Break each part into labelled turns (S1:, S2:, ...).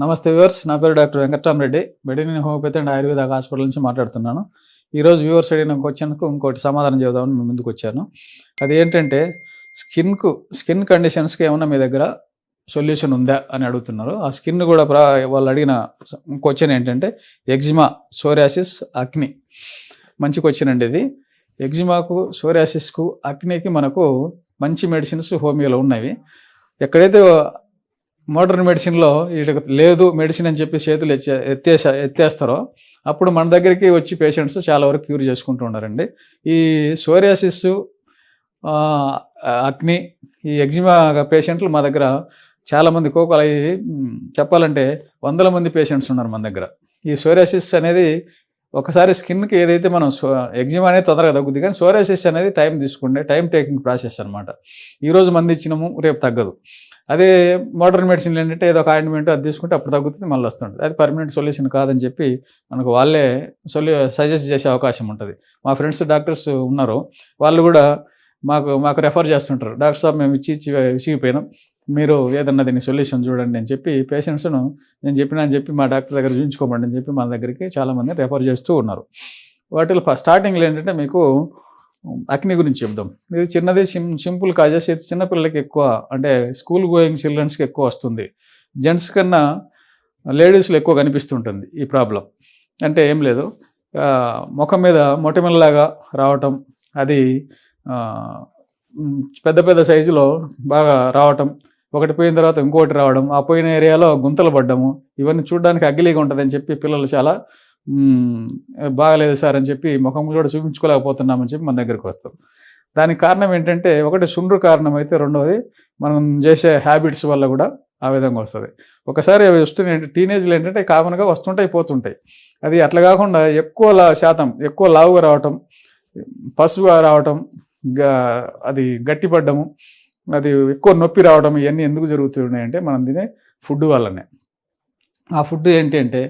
S1: నమస్తే వ్యూవర్స్ నా పేరు డాక్టర్ వెంకటరామరెడ్డి మెడినిన్ హోమియోపతి అండ్ ఆయుర్వేద హాస్పిటల్ నుంచి మాట్లాడుతున్నాను. ఈరోజు వ్యూవర్స్ అడిగిన క్వశ్చన్కు ఇంకోటి సమాధానం చెబుదామని మేము ముందుకు వచ్చాను. అది ఏంటంటే స్కిన్కు స్కిన్ కండిషన్స్కి ఏమన్నా మీ దగ్గర సొల్యూషన్ ఉందా అని అడుగుతున్నారు. ఆ స్కిన్ కూడా ప్రా వాళ్ళు అడిగిన క్వశ్చన్ ఏంటంటే ఎగ్జిమా సోరియాసిస్ అగ్ని మంచి క్వశ్చన్ అండి ఇది. ఎగ్జిమాకు సోరియాసిస్కు అగ్నికి మనకు మంచి మెడిసిన్స్ హోమియోలో ఉన్నవి. ఎక్కడైతే మోడర్న్ మెడిసిన్లో వీళ్ళకి లేదు మెడిసిన్ అని చెప్పి చేతులు ఎత్తే ఎత్తేసా ఎత్తేస్తారో అప్పుడు మన దగ్గరికి వచ్చి పేషెంట్స్ చాలా వరకు క్యూర్ చేసుకుంటూ ఉన్నారండి. ఈ సోరియాసిస్ అగ్ని ఈ ఎగ్జిమా పేషెంట్లు మా దగ్గర చాలామంది కోకలు అయ్యి చెప్పాలంటే వందల మంది పేషెంట్స్ ఉన్నారు మన దగ్గర. ఈ సోరియాసిస్ అనేది ఒకసారి స్కిన్కి ఏదైతే మనం ఎగ్జిమా అనేది తొందరగా తగ్గుద్ది కానీ సోరియాసిస్ అనేది టైం తీసుకుంటే టైం టేకింగ్ ప్రాసెస్ అనమాట ఈరోజు మంది ఇచ్చినాము రేపు తగ్గదు. అదే మోడర్న్ మెడిసిన్లు ఏంటంటే ఏదో ఒక ఆయింట్మెంట్ అది తీసుకుంటే అప్పుడు తగ్గుతుంది మళ్ళీ వస్తుంటుంది. అది పర్మనెంట్ సొల్యూషన్ కాదని చెప్పి మనకు వాళ్ళే సొల్యూ సజెస్ట్ చేసే అవకాశం ఉంటుంది. మా ఫ్రెండ్స్ డాక్టర్స్ ఉన్నారు. వాళ్ళు కూడా మాకు మాకు రెఫర్ చేస్తుంటారు. డాక్టర్ సాబ్ మేము ఇచ్చి ఇచ్చి విసిగిపోయినాం. మీరు ఏదన్నా దీన్ని సొల్యూషన్ చూడండి అని చెప్పి పేషెంట్స్ను నేను చెప్పినా అని చెప్పి మా డాక్టర్ దగ్గర చూపించుకోమండి అని చెప్పి మా దగ్గరికి చాలామంది రెఫర్ చేస్తూ ఉన్నారు. వాటిలో స్టార్టింగ్లో ఏంటంటే మీకు అగ్ని గురించి చెప్దాం. ఇది చిన్నది సిం సింపుల్ కాజెస్ అయితే చిన్నపిల్లలకి ఎక్కువ అంటే స్కూల్ గోయింగ్ చిల్డ్రన్స్కి ఎక్కువ వస్తుంది. జెంట్స్ కన్నా లేడీస్లో ఎక్కువ కనిపిస్తుంటుంది ఈ ప్రాబ్లం అంటే ఏం లేదు. ముఖం మీద మొటిమల్లాగా రావటం అది పెద్ద పెద్ద సైజులో బాగా రావటం ఒకటి పోయిన తర్వాత ఇంకోటి రావడం ఆ పోయిన ఏరియాలో గుంతలు పడ్డము ఇవన్నీ చూడడానికి అగ్గిలీగా ఉంటుందని చెప్పి పిల్లలు చాలా బాగలేదు సార్ అని చెప్పి ముఖం కూడా చూపించుకోలేకపోతున్నామని చెప్పి మన దగ్గరికి వస్తారు. దానికి కారణం ఏంటంటే ఒకటి సుండ్రు కారణం అయితే రెండవది మనం చేసే హ్యాబిట్స్ వల్ల కూడా ఆ విధంగా వస్తుంది. ఒకసారి అవి వస్తున్నాయి టీనేజ్లు ఏంటంటే కామన్గా వస్తుంటాయి పోతుంటాయి. అది అట్లా కాకుండా ఎక్కువ శాతం ఎక్కువ లావుగా రావటం పసుపుగా రావటం అది గట్టిపడ్డము అది ఎక్కువ నొప్పి రావడం ఇవన్నీ ఎందుకు జరుగుతున్నాయంటే మనం తినే ఫుడ్ వల్లనే. ఆ ఫుడ్ ఏంటి అంటే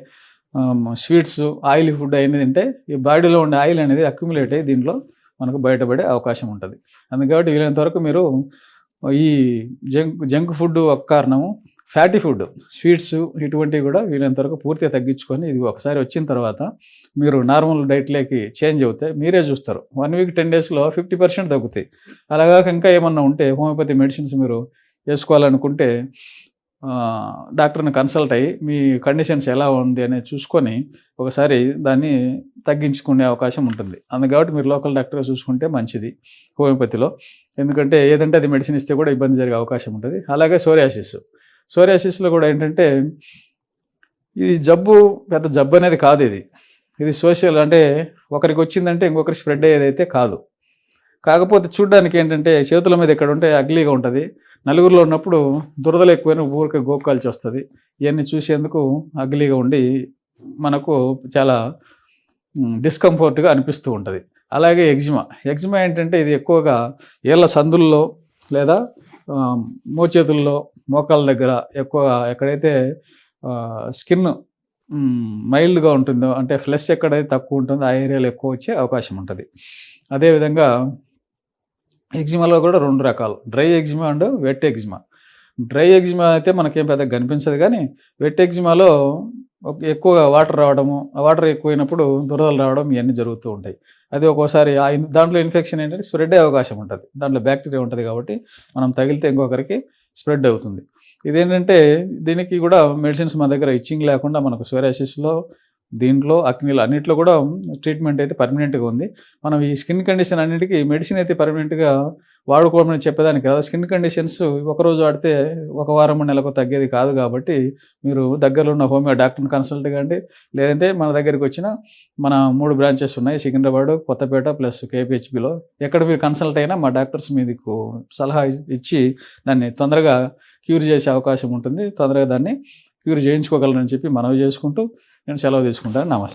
S1: స్వీట్స్ ఆయిల్ ఫుడ్ అనేది తింటే ఈ బాడీలో ఉండే ఆయిల్ అనేది అక్యుములేట్ అయ్యి దీంట్లో మనకు బయటపడే అవకాశం ఉంటుంది. అందుకని వీలైనంత వరకు మీరు ఈ జంక్ జంక్ ఫుడ్ ఒక కారణము ఫ్యాటీ ఫుడ్ స్వీట్స్ ఇటువంటివి కూడా వీలైనంత వరకు పూర్తిగా తగ్గించుకొని ఇది ఒకసారి వచ్చిన తర్వాత మీరు నార్మల్ డైట్లోకి చేంజ్ అవుతాయి మీరే చూస్తారు. వన్ వీక్ టెన్ డేస్లో ఫిఫ్టీ పర్సెంట్ తగ్గుతాయి. అలాగా ఇంకా ఏమన్నా ఉంటే హోమియోపతి మెడిసిన్స్ మీరు వేసుకోవాలనుకుంటే డాక్టర్ని కన్సల్ట్ అయ్యి మీ కండిషన్స్ ఎలా ఉంది అనేది చూసుకొని ఒకసారి దాన్ని తగ్గించుకునే అవకాశం ఉంటుంది. అందు కాబట్టి మీరు లోకల్ డాక్టర్ చూసుకుంటే మంచిది హోమియోపతిలో. ఎందుకంటే ఏదంటే అది మెడిసిన్ ఇస్తే కూడా ఇబ్బంది జరిగే అవకాశం ఉంటుంది. అలాగే సోరియాసిస్. సోరియాసిస్లో కూడా ఏంటంటే ఇది జబ్బు పెద్ద జబ్బు అనేది కాదు ఇది. ఇది సోషల్ అంటే ఒకరికి వచ్చిందంటే ఇంకొకరి స్ప్రెడ్ అయ్యేదైతే కాదు. కాకపోతే చూడడానికి ఏంటంటే చేతుల మీద ఎక్కడ ఉంటే అగ్లీగా ఉంటుంది. నలుగురిలో ఉన్నప్పుడు దురదలు ఎక్కువైన ఊరికే గోకాల్చి వస్తుంది ఇవన్నీ చూసేందుకు అగ్లీగా ఉండి మనకు చాలా డిస్కంఫర్ట్గా అనిపిస్తూ ఉంటుంది. అలాగే ఎగ్జిమా. ఎగ్జిమా ఏంటంటే ఇది ఎక్కువగా ఏళ్ళ సందుల్లో లేదా మోచేతుల్లో మోకాల దగ్గర ఎక్కువగా ఎక్కడైతే స్కిన్ మైల్డ్గా ఉంటుందో అంటే ఫ్లెష్ ఎక్కడైతే తక్కువ ఉంటుందో ఆ ఏరియాలో ఎక్కువ వచ్చే అవకాశం ఉంటుంది. అదేవిధంగా ఎగ్జిమాలో కూడా రెండు రకాలు. Dry eczema and wet eczema dry eczema అయితే మనకేం పెద్దగా కనిపించదు కానీ వెట్ ఎగ్జిమాలో ఎక్కువగా వాటర్ రావడము ఆ వాటర్ ఎక్కువైనప్పుడు దురదలు రావడం ఇవన్నీ జరుగుతూ ఉంటాయి. అది ఒక్కోసారి దాంట్లో ఇన్ఫెక్షన్ ఏంటంటే స్ప్రెడ్ అయ్యే అవకాశం ఉంటుంది. దాంట్లో బ్యాక్టీరియా ఉంటుంది కాబట్టి మనం తగిలితే ఇంకొకరికి స్ప్రెడ్ అవుతుంది. ఇదేంటంటే దీనికి కూడా మెడిసిన్స్ మా దగ్గర ఇచ్చింగ్ లేకుండా మనకు సోరాసిస్లో దీంట్లో అగ్నిలో అన్నింటిలో కూడా ట్రీట్మెంట్ అయితే పర్మనెంట్గా ఉంది. మనం ఈ స్కిన్ కండిషన్ అన్నిటికీ మెడిసిన్ అయితే పర్మనెంట్గా వాడుకోవడం చెప్పేదానికి కదా స్కిన్ కండిషన్స్ ఒకరోజు వాడితే ఒక వారం నెలకు తగ్గేది కాదు కాబట్టి మీరు దగ్గరలో ఉన్న హోమియో డాక్టర్ని కన్సల్ట్ కానీ లేదంటే మన దగ్గరికి వచ్చిన మన మూడు బ్రాంచెస్ ఉన్నాయి. సికింద్రాబాద్ కొత్తపేట ప్లస్ కేపీహెచ్బిలో. ఎక్కడ మీరు కన్సల్ట్ అయినా మా డాక్టర్స్ మీకు సలహా ఇచ్చి దాన్ని తొందరగా క్యూర్ చేసే అవకాశం ఉంటుంది. తొందరగా దాన్ని క్యూర్ చేయించుకోగలరని చెప్పి మనవి చేసుకుంటూ నేను సెలవు తీసుకుంటాను. నమస్తే.